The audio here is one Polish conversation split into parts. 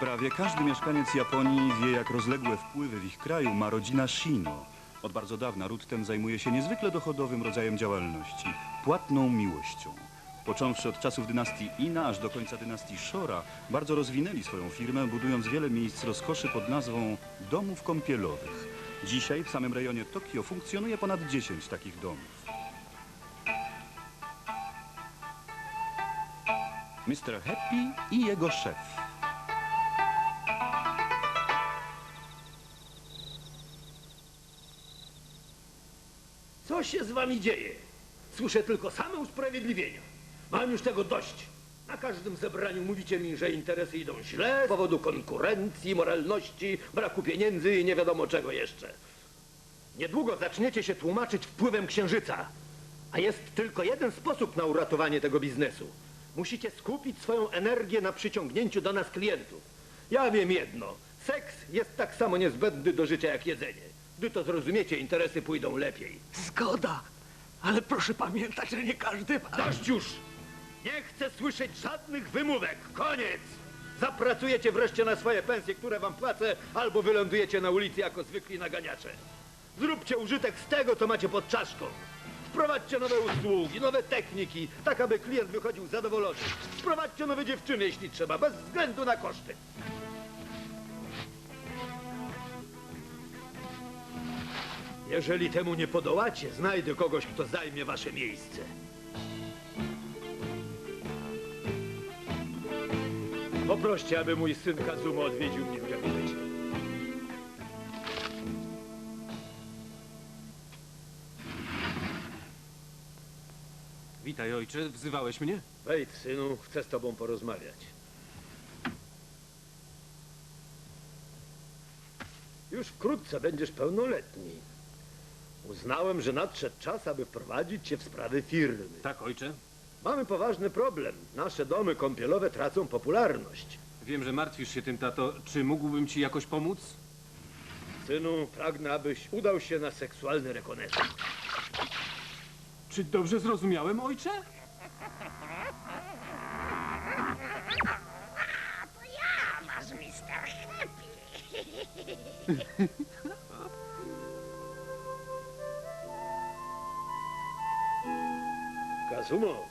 Prawie każdy mieszkaniec Japonii wie, jak rozległe wpływy w ich kraju ma rodzina Shino. Od bardzo dawna ród ten zajmuje się niezwykle dochodowym rodzajem działalności płatną miłością. Począwszy od czasów dynastii Ina aż do końca dynastii Shora, bardzo rozwinęli swoją firmę, budując wiele miejsc rozkoszy pod nazwą domów kąpielowych. Dzisiaj w samym rejonie Tokio funkcjonuje ponad 10 takich domów. Mr. Happy i jego szef. Co się z wami dzieje? Słyszę tylko same usprawiedliwienia. Mam już tego dość. Na każdym zebraniu mówicie mi, że interesy idą źle z powodu konkurencji, moralności, braku pieniędzy i nie wiadomo czego jeszcze. Niedługo zaczniecie się tłumaczyć wpływem księżyca. A jest tylko jeden sposób na uratowanie tego biznesu. Musicie skupić swoją energię na przyciągnięciu do nas klientów. Ja wiem jedno. Seks jest tak samo niezbędny do życia jak jedzenie. Gdy to zrozumiecie, interesy pójdą lepiej. Zgoda, ale proszę pamiętać, że nie każdy ma... Dość już! Nie chcę słyszeć żadnych wymówek. Koniec! Zapracujecie wreszcie na swoje pensje, które wam płacę, albo wylądujecie na ulicy jako zwykli naganiacze. Zróbcie użytek z tego, co macie pod czaszką. Wprowadźcie nowe usługi, nowe techniki, tak aby klient wychodził zadowolony. Wprowadźcie nowe dziewczyny, jeśli trzeba, bez względu na koszty. Jeżeli temu nie podołacie, znajdę kogoś, kto zajmie wasze miejsce. Poproście, aby mój syn Kazumo odwiedził mnie w gabinecie. Witaj, ojcze. Wzywałeś mnie? Wejdź, synu, chcę z tobą porozmawiać. Już wkrótce będziesz pełnoletni. Uznałem, że nadszedł czas, aby wprowadzić cię w sprawy firmy. Tak, ojcze. Mamy poważny problem. Nasze domy kąpielowe tracą popularność. Wiem, że martwisz się tym, tato. Czy mógłbym ci jakoś pomóc? Synu, pragnę, abyś udał się na seksualny rekonesans. Czy dobrze zrozumiałem, ojcze? To ja, nasz Mr. Happy. Kazumo,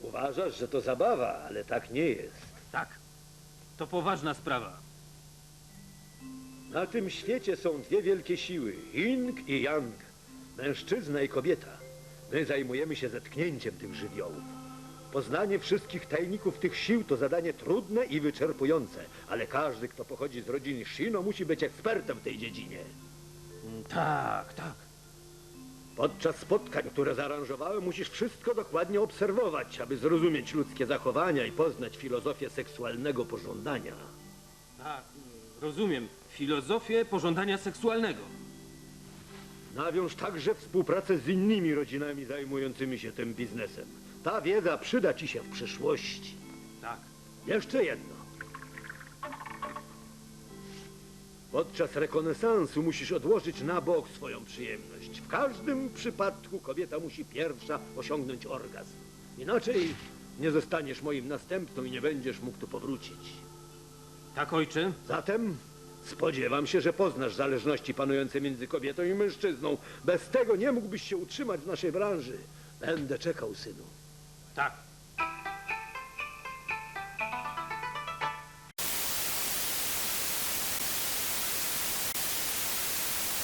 uważasz, że to zabawa, ale tak nie jest. Tak. To poważna sprawa. Na tym świecie są dwie wielkie siły, Yin i Yang, mężczyzna i kobieta. My zajmujemy się zetknięciem tych żywiołów. Poznanie wszystkich tajników tych sił to zadanie trudne i wyczerpujące, ale każdy, kto pochodzi z rodziny Shino, musi być ekspertem w tej dziedzinie. Tak, tak. Podczas spotkań, które zaaranżowałem, musisz wszystko dokładnie obserwować, aby zrozumieć ludzkie zachowania i poznać filozofię seksualnego pożądania. Tak, rozumiem. Filozofię pożądania seksualnego. Nawiąż także współpracę z innymi rodzinami zajmującymi się tym biznesem. Ta wiedza przyda ci się w przyszłości. Tak. Jeszcze jedno. Podczas rekonesansu musisz odłożyć na bok swoją przyjemność. W każdym przypadku kobieta musi pierwsza osiągnąć orgazm. Inaczej nie zostaniesz moim następcą i nie będziesz mógł tu powrócić. Tak, ojcze? Zatem spodziewam się, że poznasz zależności panujące między kobietą i mężczyzną. Bez tego nie mógłbyś się utrzymać w naszej branży. Będę czekał, synu. Tak.